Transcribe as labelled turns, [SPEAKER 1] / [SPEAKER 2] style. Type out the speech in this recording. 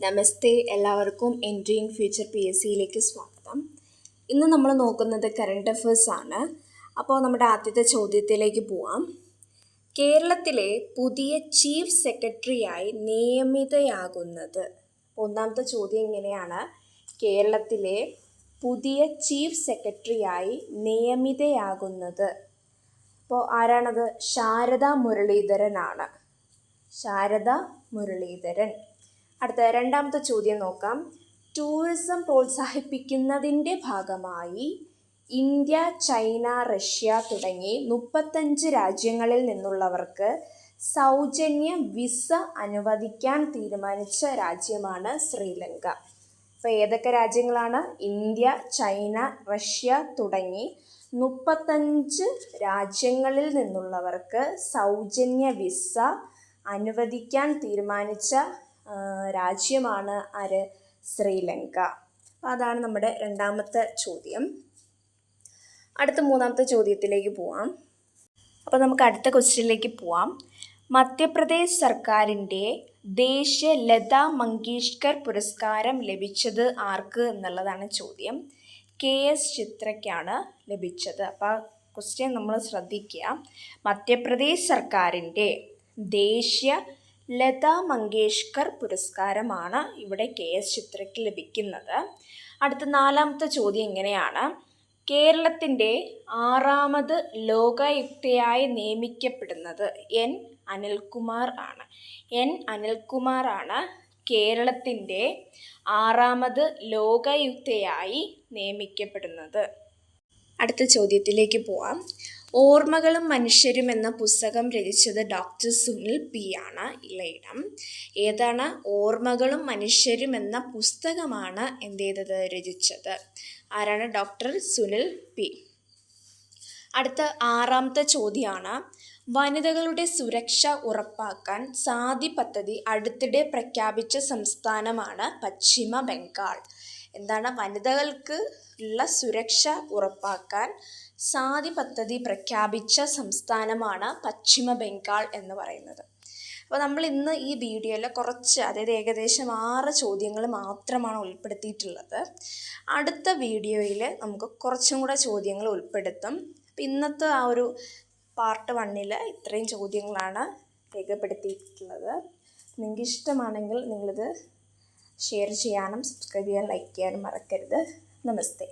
[SPEAKER 1] നമസ്തേ എല്ലാവർക്കും entering future P S സിയിലേക്ക് സ്വാഗതം. ഇന്ന് നമ്മൾ നോക്കുന്നത് കറണ്ട് അഫേഴ്സ് ആണ്. അപ്പോൾ നമ്മുടെ ആദ്യത്തെ ചോദ്യത്തിലേക്ക് പോവാം. കേരളത്തിലെ പുതിയ ചീഫ് സെക്രട്ടറിയായി നിയമിതയാകുന്നത്. ഒന്നാമത്തെ ചോദ്യം എങ്ങനെയാണ് കേരളത്തിലെ പുതിയ ചീഫ് സെക്രട്ടറിയായി നിയമിതയാകുന്നത്. അപ്പോൾ ആരാണത്? ശാരദ മുരളീധരനാണ്. ശാരദ മുരളീധരൻ. അടുത്ത രണ്ടാമത്തെ ചോദ്യം നോക്കാം. ടൂറിസം പ്രോത്സാഹിപ്പിക്കുന്നതിന്റെ ഭാഗമായി ഇന്ത്യ ചൈന റഷ്യ തുടങ്ങി മുപ്പത്തഞ്ച് രാജ്യങ്ങളിൽ നിന്നുള്ളവർക്ക് സൗജന്യ വിസ അനുവദിക്കാൻ തീരുമാനിച്ച രാജ്യമാണ് ശ്രീലങ്ക. അപ്പോൾ ഏതൊക്കെ രാജ്യങ്ങളാണ്? ഇന്ത്യ ചൈന റഷ്യ തുടങ്ങി മുപ്പത്തഞ്ച് രാജ്യങ്ങളിൽ നിന്നുള്ളവർക്ക് സൗജന്യ വിസ അനുവദിക്കാൻ തീരുമാനിച്ച രാജ്യമാണ് ആര്? ശ്രീലങ്ക. അപ്പോൾ അതാണ് നമ്മുടെ രണ്ടാമത്തെ ചോദ്യം. അടുത്ത മൂന്നാമത്തെ ചോദ്യത്തിലേക്ക് പോവാം. അപ്പോൾ നമുക്ക് അടുത്ത ക്വസ്റ്റ്യനിലേക്ക് പോവാം. മധ്യപ്രദേശ് സർക്കാരിന്റെ ദേശീയ ലതാ മങ്കേഷ്കർ പുരസ്കാരം ലഭിച്ചത് ആർക്ക് എന്നുള്ളതാണ് ചോദ്യം. കെ എസ് ചിത്രയ്ക്കാണ് ലഭിച്ചത്. അപ്പോൾ ക്വസ്റ്റ്യൻ നമ്മൾ ശ്രദ്ധിക്കുക. മധ്യപ്രദേശ് സർക്കാരിന്റെ ദേശീയ ലതാ മങ്കേഷ്കർ പുരസ്കാരമാണ് ഇവിടെ കെ എസ് ചിത്രയ്ക്ക് ലഭിക്കുന്നത്. അടുത്ത നാലാമത്തെ ചോദ്യം ഇങ്ങനെയാണ്. കേരളത്തിന്റെ ആറാമത് ലോകായുക്തയായി നിയമിക്കപ്പെടുന്നത് എൻ അനിൽകുമാർ ആണ്. എൻ അനിൽകുമാർ ആണ് കേരളത്തിന്റെ ആറാമത് ലോകായുക്തയായി നിയമിക്കപ്പെടുന്നത്. അടുത്ത ചോദ്യത്തിലേക്ക് പോവാം. ഓർമ്മകളും മനുഷ്യരും എന്ന പുസ്തകം രചിച്ചത് ഡോക്ടർ സുനിൽ പി ആണ് ഇളയിടം. ഏതാണ്? ഓർമ്മകളും മനുഷ്യരും എന്ന പുസ്തകമാണ് എന്ത് ചെയ്തത് രചിച്ചത്. ആരാണ്? Doctor Sunil P. അടുത്ത ആറാമത്തെ ചോദ്യമാണ് വനിതകളുടെ സുരക്ഷ ഉറപ്പാക്കാൻ സാധി പദ്ധതി അടുത്തിടെ പ്രഖ്യാപിച്ച സംസ്ഥാനമാണ് പശ്ചിമ ബംഗാൾ എന്താണ് വനിതകൾക്ക് ഉള്ള സുരക്ഷ ഉറപ്പാക്കാൻ സാതി പദ്ധതി പ്രഖ്യാപിച്ച സംസ്ഥാനമാണ് പശ്ചിമ ബംഗാൾ എന്ന് പറയുന്നത്. അപ്പോൾ നമ്മൾ ഇന്ന് ഈ വീഡിയോയിൽ കുറച്ച് അതായത് ഏകദേശം ആറ് ചോദ്യങ്ങൾ മാത്രമാണ് ഉൾപ്പെടുത്തിയിട്ടുള്ളത്. അടുത്ത വീഡിയോയിൽ നമുക്ക് കുറച്ചും കൂടെ ചോദ്യങ്ങൾ ഉൾപ്പെടുത്തും. അപ്പം ഇന്നത്തെ ആ ഒരു പാർട്ട് വണ്ണിൽ ഇത്രയും ചോദ്യങ്ങളാണ് രേഖപ്പെടുത്തിയിട്ടുള്ളത്. നിങ്ങൾക്ക് ഇഷ്ടമാണെങ്കിൽ നിങ്ങളിത് ഷെയർ ചെയ്യാനും സബ്സ്ക്രൈബ് ചെയ്യാനും ലൈക്ക് ചെയ്യാനും മറക്കരുത്. നമസ്തേ.